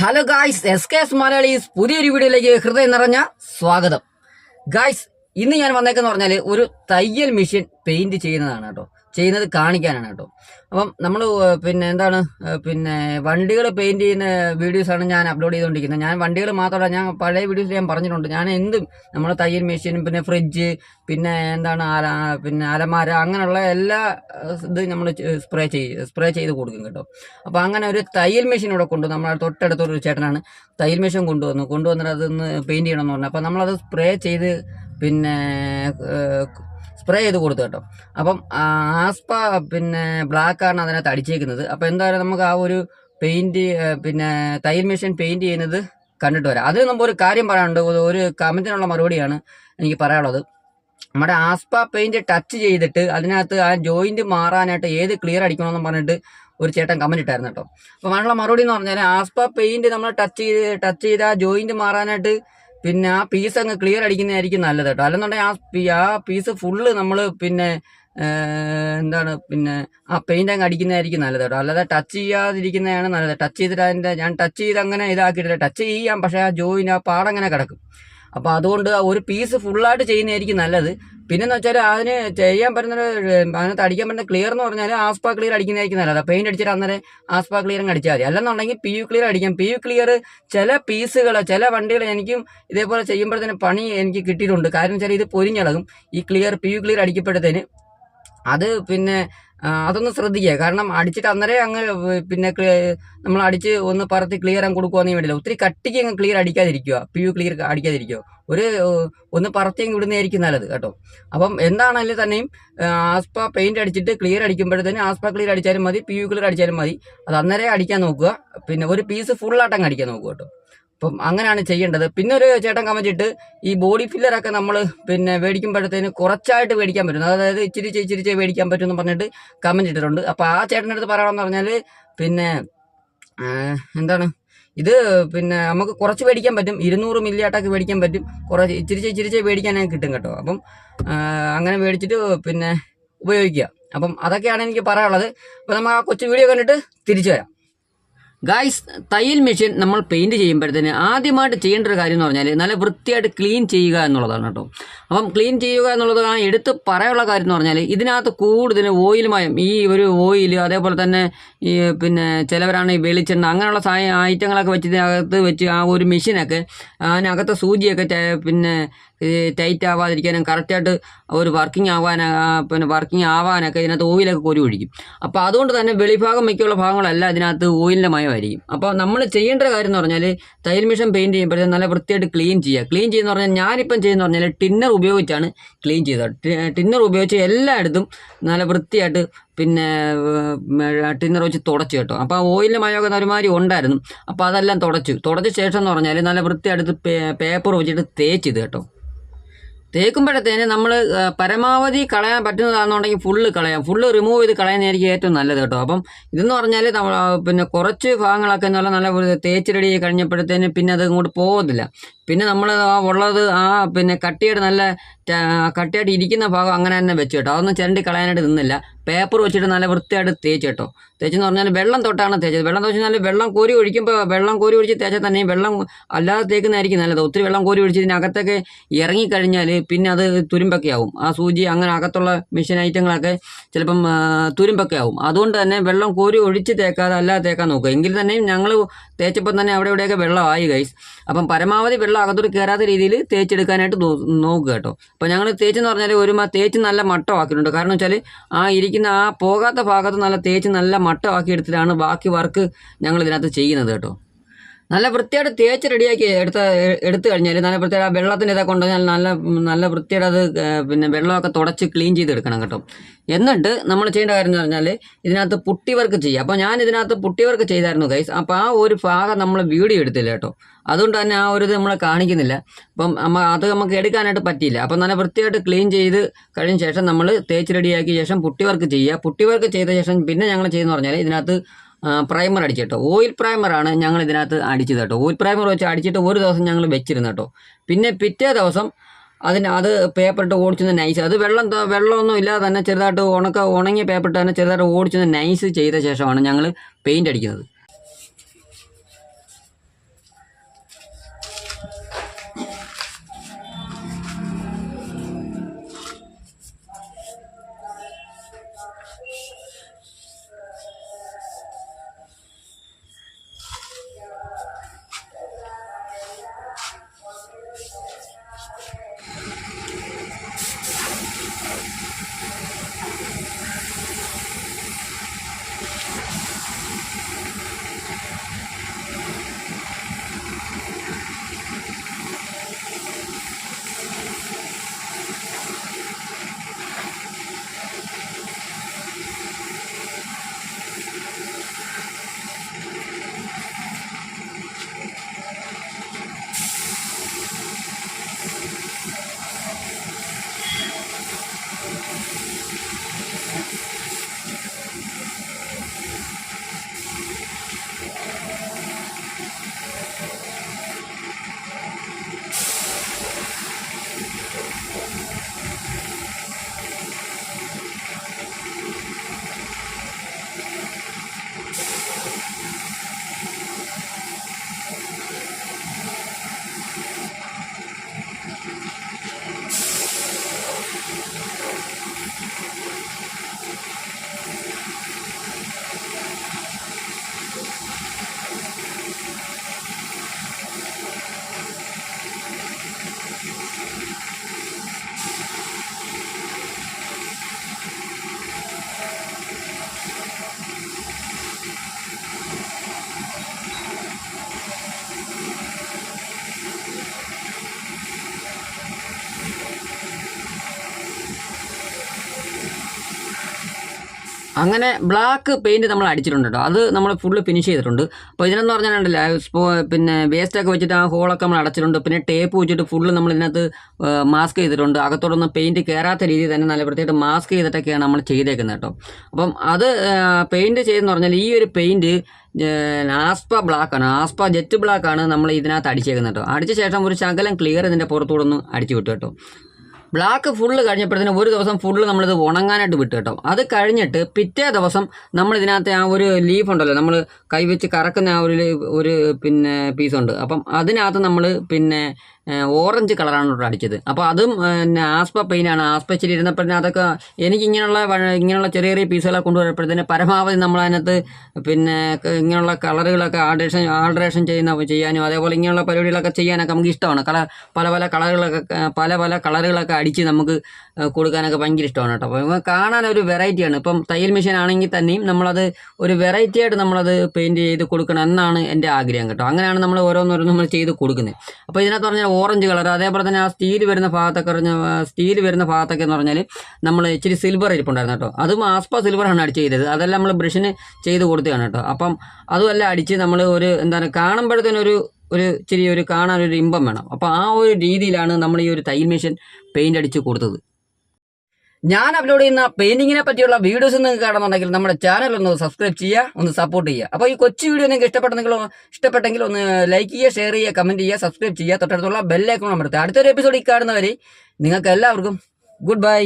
Hello guys S K S Malayalis പുതിയൊരു വീഡിയോയിലേക്ക് ഹൃദയം നിറഞ്ഞ സ്വാഗതം. ഗായ്സ് ഇന്ന് ഞാൻ വന്നേക്കെന്ന് പറഞ്ഞാൽ ഒരു തയ്യൽ മെഷീൻ പെയിന്റ് ചെയ്യുന്നതാണ് കേട്ടോ. ചെയ്യുന്നത് കാണിക്കാനാണ് കേട്ടോ. അപ്പം നമ്മൾ പിന്നെ എന്താണ് പിന്നെ വണ്ടികൾ പെയിന്റ് ചെയ്യുന്ന വീഡിയോസാണ് ഞാൻ അപ്ലോഡ് ചെയ്തുകൊണ്ടിരിക്കുന്നത് ഞാൻ വണ്ടികൾ മാത്രമല്ല ഞാൻ പഴയ വീഡിയോസ് ഞാൻ പറഞ്ഞിട്ടുണ്ട്. ഞാൻ എന്തും നമ്മൾ തയ്യൽ മെഷീനും പിന്നെ ഫ്രിഡ്ജ് പിന്നെ എന്താണ് അല പിന്നെ അലമാര അങ്ങനെയുള്ള എല്ലാ ഇത് നമ്മൾ സ്പ്രേ ചെയ്ത് സ്പ്രേ ചെയ്ത് കൊടുക്കും കേട്ടോ. അപ്പോൾ അങ്ങനെ ഒരു തയ്യൽ മെഷീൻ ഇവിടെ കൊണ്ടു നമ്മൾ തൊട്ടടുത്തൊരു ചേട്ടനാണ് തയ്യൽ മെഷീൻ കൊണ്ടുവന്നു. കൊണ്ടുവന്നിട്ട് അതൊന്ന് പെയിന്റ് ചെയ്യണമെന്ന് പറഞ്ഞു. അപ്പോൾ നമ്മളത് സ്പ്രേ ചെയ്ത് പിന്നെ സ്പ്രേ ചെയ്ത് കൊടുത്തു കേട്ടോ. അപ്പം ആസ്പ പിന്നെ ബ്ലാക്കാണ് അതിനകത്ത് അടിച്ചേക്കുന്നത്. അപ്പോൾ എന്തായാലും നമുക്ക് ആ ഒരു പെയിന്റ് പിന്നെ തയ്യൽ മെഷീൻ പെയിന്റ് ചെയ്യുന്നത് കണ്ടിട്ട് വരാം. അത് നമുക്ക് ഒരു കാര്യം പറയാനുണ്ട്. ഒരു- കമന്റിനുള്ള മറുപടിയാണ് എനിക്ക് പറയാനുള്ളത്. നമ്മുടെ ആസ്പ പെയിന്റ് ടച്ച് ചെയ്തിട്ട് അതിനകത്ത് ആ ജോയിന്റ് മാറാനായിട്ട് ഏത് ക്ലിയർ അടിക്കണമെന്ന് പറഞ്ഞിട്ട് ഒരു ചേട്ടൻ കമന്റ് ഇട്ടായിരുന്നു കേട്ടോ. അപ്പോൾ അതിനുള്ള മറുപടി എന്ന് പറഞ്ഞാൽ ആസ്പ പെയിന്റ് നമ്മൾ ടച്ച് ചെയ്ത് ടച്ച് ചെയ്ത് ആ ജോയിന്റ് മാറാനായിട്ട് പിന്നെ ആ പീസ് അങ്ങ് ക്ലിയർ അടിക്കുന്നതായിരിക്കും നല്ലത് കേട്ടോ. അല്ലെന്നുണ്ടെങ്കിൽ ആ പീസ് ഫുള്ള് നമ്മൾ പിന്നെ എന്താണ് പിന്നെ ആ പെയിന്റ് അങ്ങ് അടിക്കുന്നതായിരിക്കും നല്ലത് കേട്ടോ. അല്ലാതെ ടച്ച് ചെയ്യാതിരിക്കുന്നതാണ് നല്ലത്. ടച്ച് ചെയ്തിട്ട് അതിന്റെ ഞാൻ ടച്ച് ചെയ്ത് അങ്ങനെ ഇതാക്കിയിട്ടില്ല. ടച്ച് ചെയ്യാം പക്ഷേ ആ ജോയിൻ ആ പാടങ്ങനെ കിടക്കും. അപ്പോൾ അതുകൊണ്ട് ഒരു പീസ് ഫുള്ളായിട്ട് ചെയ്യുന്നതായിരിക്കും നല്ലത്. പിന്നെന്ന് വെച്ചാൽ അതിന് ചെയ്യാൻ പറ്റുന്ന അതിനകത്ത് അടിക്കാൻ പറ്റുന്ന ക്ലിയർ എന്ന് പറഞ്ഞാൽ ആസ്പാ ക്ലിയർ അടിക്കുന്നതായിരിക്കും നല്ലത്. പെയിന്റ് അടിച്ചിട്ട് അന്നേരം ആസ്പാ ക്ലിയർ അങ്ങ് അടിച്ചാൽ മതി. അല്ലെന്നുണ്ടെങ്കിൽ പി യു ക്ലിയർ അടിക്കാം. പി യു ക്ലിയർ ചില പീസുകൾ ചില വണ്ടികൾ എനിക്കും ഇതേപോലെ ചെയ്യുമ്പോഴത്തേന് പണി എനിക്ക് കിട്ടിയിട്ടുണ്ട്. കാരണം വെച്ചാൽ ഇത് പൊരിഞ്ഞളകും. ഈ ക്ലിയർ പി യു ക്ലിയർ അടിക്കപ്പെടുന്നതിന് അത് പിന്നെ അതൊന്ന് ശ്രദ്ധിക്കുക. കാരണം അടിച്ചിട്ട് അന്നേരം അങ്ങ് പിന്നെ നമ്മൾ അടിച്ച് ഒന്ന് പറത്തി ക്ലിയർ അങ്ങ് കൊടുക്കുകയെന്നേ വേണ്ടില്ല. ഒത്തിരി കട്ടിക്ക് അങ്ങ് ക്ലിയർ അടിക്കാതിരിക്കുക. പി യു ക്ലിയർ അടിക്കാതിരിക്കുക. ഒരു ഒന്ന് പറത്തി അങ്ങ് വിടുന്നതായിരിക്കും നല്ലത് കേട്ടോ. അപ്പം എന്താണെങ്കിലും തന്നെയും ആസ്പ പെയിന്റ് അടിച്ചിട്ട് ക്ലിയർ അടിക്കുമ്പോഴത്തേന് ആസ്പ ക്ലിയർ അടിച്ചാലും മതി പി യു ക്ലിയർ അടിച്ചാലും മതി. അത് അന്നേരം അടിക്കാൻ നോക്കുക. പിന്നെ ഒരു പീസ് ഫുള്ളായിട്ട് അങ്ങ് അടിക്കാൻ നോക്കുക കേട്ടോ. അപ്പം അങ്ങനെയാണ് ചെയ്യേണ്ടത്. പിന്നെ ഒരു ചേട്ടൻ കമന്റ് ഇട്ട് ഈ ബോഡി ഫില്ലറൊക്കെ നമ്മൾ പിന്നെ മേടിക്കുമ്പോഴത്തേന് കുറച്ചായിട്ട് മേടിക്കാൻ പറ്റും. അതായത് ഇച്ചിരി ഇച്ചിരി ഇച്ചിരി മേടിക്കാൻ പറ്റും എന്ന് പറഞ്ഞിട്ട് കമന്റ് ഇട്ടിട്ടുണ്ട്. അപ്പോൾ ആ ചേട്ടന്റെ അടുത്ത് പറയണമെന്ന് പറഞ്ഞാൽ പിന്നെ എന്താണ്? ഇത് പിന്നെ നമുക്ക് കുറച്ച് മേടിക്കാൻ പറ്റും. ഇരുന്നൂറ് മില്ലി ആട്ടൊക്കെ മേടിക്കാൻ പറ്റും. കുറച്ച് ഇച്ചിരി ഇച്ചിരിച്ച് ഇച്ചിരിച്ച് ഞാൻ കിട്ടും കേട്ടോ. അപ്പം അങ്ങനെ മേടിച്ചിട്ട് പിന്നെ ഉപയോഗിക്കുക. അപ്പം അതൊക്കെയാണ് എനിക്ക് പറയാനുള്ളത്. അപ്പം നമ്മൾ ആ കൊച്ചു വീഡിയോ കണ്ടിട്ട് തിരിച്ചു വരാം. ഗായ്സ് തയ്യൽ മെഷീൻ നമ്മൾ പെയിന്റ് ചെയ്യുമ്പോഴത്തേന് ആദ്യമായിട്ട് ചെയ്യേണ്ട ഒരു കാര്യം എന്ന് പറഞ്ഞാൽ നല്ല വൃത്തിയായിട്ട് ക്ലീൻ ചെയ്യുക എന്നുള്ളതാണ് കേട്ടോ. അപ്പം ക്ലീൻ ചെയ്യുക എന്നുള്ളത് ആ എടുത്ത് പറയാനുള്ള കാര്യം എന്ന് പറഞ്ഞാൽ ഇതിനകത്ത് കൂടുതൽ ഓയിൽ മയം ഈ ഒരു ഓയിൽ അതേപോലെ തന്നെ ഈ പിന്നെ ചിലവരാണ് ഈ വെളിച്ചെണ്ണ അങ്ങനെയുള്ള ഐറ്റങ്ങളൊക്കെ വെച്ച് അകത്ത് വെച്ച് ആ ഒരു മെഷീനൊക്കെ അതിനകത്തെ സൂചിയൊക്കെ പിന്നെ ടൈറ്റ് ആവാതിരിക്കാനും കറക്റ്റായിട്ട് ഒരു വർക്കിംഗ് ആവാൻ പിന്നെ വർക്കിംഗ് ആവാനൊക്കെ ഇതിനകത്ത് ഓയിലൊക്കെ കോരി ഒഴിക്കും. അപ്പോൾ അതുകൊണ്ട് തന്നെ വെളിഭാഗം മിക്കുള്ള ഭാഗങ്ങളല്ല ഇതിനകത്ത് ഓയിലിന്റെ മയമായിരിക്കും. അപ്പോൾ നമ്മൾ ചെയ്യേണ്ട കാര്യം എന്ന് പറഞ്ഞാൽ തയ്യൽ മിഷൻ പെയിന്റ് ചെയ്യുമ്പോഴത്തേക്കും നല്ല വൃത്തിയായിട്ട് ക്ലീൻ ചെയ്യുക. ക്ലീൻ ചെയ്യുന്ന പറഞ്ഞാൽ ഞാനിപ്പം ചെയ്യുന്ന പറഞ്ഞാൽ ടിന്നർ ഉപയോഗിച്ചാണ് ക്ലീൻ ചെയ്തത്. ടിന്നർ ഉപയോഗിച്ച് എല്ലായിടത്തും നല്ല വൃത്തിയായിട്ട് പിന്നെ ടിന്നർ വെച്ച് തുടച്ചു കേട്ടോ. അപ്പോൾ ആ ഓയിലിന്റെ മയമൊക്കെ ഒരുമാതിരി ഉണ്ടായിരുന്നു. അപ്പോൾ അതെല്ലാം തുടച്ചു. തുടച്ച ശേഷം എന്ന് പറഞ്ഞാൽ നല്ല വൃത്തിയായിട്ട് പേപ്പർ വെച്ചിട്ട് തേച്ചിത് കേട്ടോ. തേക്കുമ്പോഴത്തേന് നമ്മൾ പരമാവധി കളയാൻ പറ്റുന്നതാണെന്നുണ്ടെങ്കിൽ ഫുള്ള് കളയാം. ഫുള്ള് റിമൂവ് ചെയ്ത് കളയുന്നതായിരിക്കും ഏറ്റവും നല്ലത് കേട്ടോ. അപ്പം ഇതെന്ന് പറഞ്ഞാൽ പിന്നെ കുറച്ച് ഭാഗങ്ങളൊക്കെ എന്ന് പറഞ്ഞാൽ നല്ല തേച്ച് റെഡി കഴിഞ്ഞപ്പോഴത്തേന് പിന്നെ അത് ഇങ്ങോട്ട് പോകത്തില്ല പിന്നെ നമ്മൾ ആ ഉള്ളത് ആ പിന്നെ കട്ടിയായിട്ട് നല്ല കട്ടിയായിട്ട് ഇരിക്കുന്ന ഭാഗം അങ്ങനെ തന്നെ വെച്ചു കേട്ടോ. അതൊന്നും ചിരണ്ടി കളയാനായിട്ട് നിന്നില്ല. പേപ്പർ വെച്ചിട്ട് നല്ല വൃത്തിയായിട്ട് തേച്ച് കേട്ടോ. തേച്ചെന്ന് പറഞ്ഞാൽ വെള്ളം തൊട്ടാണ് തേച്ചത്. വെള്ളം തേച്ച് നല്ല വെള്ളം കോരി ഒഴിക്കുമ്പോൾ വെള്ളം കോരി ഒഴിച്ച് തേച്ചാൽ തന്നെ വെള്ളം അല്ലാതെ തേക്കുന്നതായിരിക്കും നല്ലത്. ഒത്തിരി വെള്ളം കോരി ഒഴിച്ച് ഇതിനകത്തൊക്കെ ഇറങ്ങിക്കഴിഞ്ഞാൽ പിന്നെ അത് തുരുമ്പൊക്കെ ആവും ആ സൂചി അങ്ങനെ അകത്തുള്ള മെഷീൻ ഐറ്റങ്ങളൊക്കെ ചിലപ്പം തുരുമ്പൊക്കെ ആവും അതുകൊണ്ട് തന്നെ വെള്ളം കോരി ഒഴിച്ച് തേക്കാതെ അല്ലാതെ തേക്കാൻ നോക്കുക. എങ്കിൽ തന്നെയും ഞങ്ങൾ തേച്ചപ്പോൾ തന്നെ അവിടെ ഇവിടെയൊക്കെ വെള്ളമായി ഗൈസ് അപ്പം പരമാവധി വെള്ളം അകത്തോട്ട് കയറാത്ത രീതിയിൽ തേച്ചെടുക്കാനായിട്ട് നോക്കുക കേട്ടോ. അപ്പോൾ ഞങ്ങൾ തേച്ചെന്ന് പറഞ്ഞാൽ ഒരു തേച്ച് നല്ല മട്ടമാക്കിയിട്ടുണ്ട് കാരണം വെച്ചാൽ ആ ഇരിക്കുന്ന ആ പോകാത്ത ഭാഗത്ത് നല്ല തേച്ച് നല്ല മട്ടമാക്കി എടുത്തിട്ടാണ് ബാക്കി വർക്ക് ഞങ്ങൾ ഇതിനകത്ത് ചെയ്യുന്നത് കേട്ടോ. നല്ല വൃത്തിയായിട്ട് തേച്ച് റെഡിയാക്കി എടുത്ത എടുത്തു കഴിഞ്ഞാൽ നല്ല വൃത്തിയായിട്ട് ആ വെള്ളത്തിന്റെ ഇതൊക്കെ കൊണ്ടുവന്നാൽ നല്ല നല്ല വൃത്തിയായിട്ട് അത് പിന്നെ വെള്ളമൊക്കെ തുടച്ച് ക്ലീൻ ചെയ്തെടുക്കണം കേട്ടോ. എന്നിട്ട് നമ്മൾ ചെയ്യേണ്ട കാര്യം എന്ന് പറഞ്ഞാൽ ഇതിനകത്ത് പുട്ടി വർക്ക് ചെയ്യുക. അപ്പോൾ ഞാൻ ഇതിനകത്ത് പുട്ടി വർക്ക് ചെയ്തായിരുന്നു ഗൈസ് അപ്പോൾ ആ ഒരു ഭാഗം നമ്മൾ വീഡിയോ എടുത്തില്ല കേട്ടോ. അതുകൊണ്ട് തന്നെ ആ ഒരു ഇത് നമ്മളെ കാണിക്കുന്നില്ല. അപ്പം അത് നമുക്ക് എടുക്കാനായിട്ട് പറ്റിയില്ല. അപ്പം നല്ല വൃത്തിയായിട്ട് ക്ലീൻ ചെയ്ത് കഴിഞ്ഞ ശേഷം നമ്മൾ തേച്ച് റെഡിയാക്കിയ ശേഷം പുട്ടി വർക്ക് ചെയ്യുക. പുട്ടി വർക്ക് ചെയ്ത ശേഷം പിന്നെ ഞങ്ങൾ ചെയ്യുന്ന പറഞ്ഞാൽ ഇതിനകത്ത് പ്രൈമർ അടിച്ചു കേട്ടോ ഓയിൽ പ്രൈമറാണ് ഞങ്ങൾ ഇതിനകത്ത് അടിച്ചത് കേട്ടോ. ഓയിൽ പ്രൈമർ വെച്ച് അടിച്ചിട്ട് ഒരു ദിവസം ഞങ്ങൾ വെച്ചിരുന്നു കേട്ടോ. പിന്നെ പിറ്റേ ദിവസം അതിന് അത് പേപ്പറിട്ട് ഓടിച്ചൊന്ന് നൈസ് അത് വെള്ളം വെള്ളമൊന്നും ഇല്ലാതെ തന്നെ ചെറുതായിട്ട് ഉണക്ക ഉണങ്ങിയ പേപ്പറിട്ട് തന്നെ ചെറുതായിട്ട് ഓടിച്ചൊന്ന് നൈസ് ചെയ്ത ശേഷമാണ് ഞങ്ങൾ പെയിന്റ് അടിക്കുന്നത്. അങ്ങനെ ബ്ലാക്ക് പെയിന്റ് നമ്മൾ അടിച്ചിട്ടുണ്ട് കേട്ടോ അത് നമ്മൾ ഫുള്ള് ഫിനിഷ് ചെയ്തിട്ടുണ്ട്. അപ്പോൾ ഇതിനെന്ന് പറഞ്ഞിട്ടുണ്ടല്ലോ പിന്നെ വേസ്റ്റ് ഒക്കെ വെച്ചിട്ട് ആ ഹോളൊക്കെ നമ്മൾ അടച്ചിട്ടുണ്ട്. പിന്നെ ടേപ്പ് വെച്ചിട്ട് ഫുള്ള് നമ്മൾ ഇതിനകത്ത് മാസ്ക് ചെയ്തിട്ടുണ്ട്. അകത്തോടൊന്നും പെയിന്റ് കയറാത്ത രീതിയിൽ തന്നെ നല്ല വൃത്തിയായിട്ട് മാസ്ക് ചെയ്തിട്ടൊക്കെയാണ് നമ്മൾ ചെയ്തേക്കുന്നത് കേട്ടോ. അപ്പം അത് പെയിന്റ് ചെയ്തെന്ന് പറഞ്ഞാൽ ഈ ഒരു പെയിന്റ് ആസ്പ ബ്ലാക്ക് ആണ്. ആസ്പ ജെറ്റ് ബ്ലാക്ക് ആണ് നമ്മൾ ഇതിനകത്ത് അടിച്ചേക്കുന്നത് കേട്ടോ. അടിച്ച ശേഷം ഒരു ശകലം ക്ലിയർ ഇതിന്റെ പുറത്തൂടെ ഒന്ന് അടിച്ചു വിട്ടു കേട്ടോ. ബ്ലാക്ക് ഫുള്ള് കഴിഞ്ഞപ്പോഴത്തേന് ഒരു ദിവസം ഫുള്ള് നമ്മളിത് ഉണങ്ങാനായിട്ട് വിട്ട് കേട്ടോ. അത് കഴിഞ്ഞിട്ട് പിറ്റേ ദിവസം നമ്മൾ ഇതിനകത്ത് ആ ഒരു ലീഫ് ഉണ്ടല്ലോ നമ്മൾ കൈവച്ച് കറക്കുന്ന ആ ഒരു ഒരു പിന്നെ പീസുണ്ട് അപ്പം അതിനകത്ത് നമ്മൾ പിന്നെ ഓറഞ്ച് കളറാണ് അടിച്ചത്. അപ്പോൾ അതും പിന്നെ ആസ്പ പെയിനാണ് ആസ്പ ഇച്ചിരി ഇരുന്നപ്പോഴത്തേന് അതൊക്കെ എനിക്ക് ഇങ്ങനെയുള്ള ഇങ്ങനെയുള്ള ചെറിയ ചെറിയ പീസുകളൊക്കെ കൊണ്ടുവരുമ്പോഴത്തേന് പരമാവധി നമ്മൾ അതിനകത്ത് പിന്നെ ഇങ്ങനെയുള്ള കളറുകളൊക്കെ ആൾട്രേഷൻ ആൾട്രേഷൻ ചെയ്യുന്ന ചെയ്യാനും അതേപോലെ ഇങ്ങനെയുള്ള പരിപാടികളൊക്കെ ചെയ്യാനൊക്കെ നമുക്ക് ഇഷ്ടമാണ്. കളർ പല പല കളറുകളൊക്കെ പല പല കളറുകളൊക്കെ അടിച്ച് നമുക്ക് കൊടുക്കാനൊക്കെ ഭയങ്കര ഇഷ്ടമാണ് കേട്ടോ. അപ്പോൾ കാണാൻ ഒരു വെറൈറ്റിയാണ് ഇപ്പം തയ്യൽ മെഷീൻ ആണെങ്കിൽ തന്നെയും നമ്മളത് ഒരു വെറൈറ്റി ആയിട്ട് നമ്മളത് പെയിന്റ് ചെയ്ത് കൊടുക്കണം എന്നാണ് എന്റെ ആഗ്രഹം കേട്ടോ. അങ്ങനെയാണ് നമ്മൾ ഓരോന്നോരോന്ന് നമ്മൾ ചെയ്ത് കൊടുക്കുന്നത്. അപ്പോൾ ഇതിനകത്ത് പറഞ്ഞാൽ ഓറഞ്ച് കളർ അതേപോലെ തന്നെ ആ സ്റ്റീൽ വരുന്ന ഭാഗത്തൊക്കെ പറഞ്ഞ സ്റ്റീൽ വരുന്ന ഭാഗത്തൊക്കെ എന്ന് പറഞ്ഞാൽ നമ്മൾ ഇച്ചിരി സിൽവർ ഇരിപ്പുണ്ടായിരുന്നു കേട്ടോ. അതും ആസ്പ ആണ് അടിച്ച് ചെയ്തത്. അതെല്ലാം നമ്മൾ ബ്രഷിന് ചെയ്ത് കൊടുത്തതാണ് കേട്ടോ. അപ്പം അതുമെല്ലാം അടിച്ച് നമ്മൾ ഒരു എന്താണ് കാണുമ്പോഴത്തേനൊരു ഒരു ഇച്ചിരി ഒരു കാണാൻ ഒരു ഇമ്പം വേണം. അപ്പോൾ ആ ഒരു രീതിയിലാണ് നമ്മൾ ഈ ഒരു തയ്യൽ മെഷീൻ പെയിന്റ് അടിച്ച് കൊടുത്തത്. ഞാൻ അപ്ലോഡ് ചെയ്യുന്ന പെയിന്റിങ്ങിനെ പറ്റിയുള്ള വീഡിയോസ് നിങ്ങൾക്ക് കാണുന്നുണ്ടെങ്കിൽ നമ്മുടെ ചാനൽ ഒന്ന് സബ്സ്ക്രൈബ് ചെയ്യുക ഒന്ന് സപ്പോർട്ട് ചെയ്യുക. അപ്പോൾ ഈ കൊച്ചു വീഡിയോ നിങ്ങൾക്ക് ഇഷ്ടപ്പെട്ടെങ്കിൽ ഇഷ്ടപ്പെട്ടെങ്കിൽ ഒന്ന് ലൈക്ക് ചെയ്യുക ഷെയർ ചെയ്യുക കമന്റ് ചെയ്യുക സബ്സ്ക്രൈബ് ചെയ്യുക. തൊട്ടടുത്തുള്ള ബെല്ലൈക്കോൺ അമർത്തുക. അടുത്തൊരു എപ്പിസോഡിൽ കാണുന്നവരെ നിങ്ങൾക്ക് എല്ലാവർക്കും ഗുഡ് ബൈ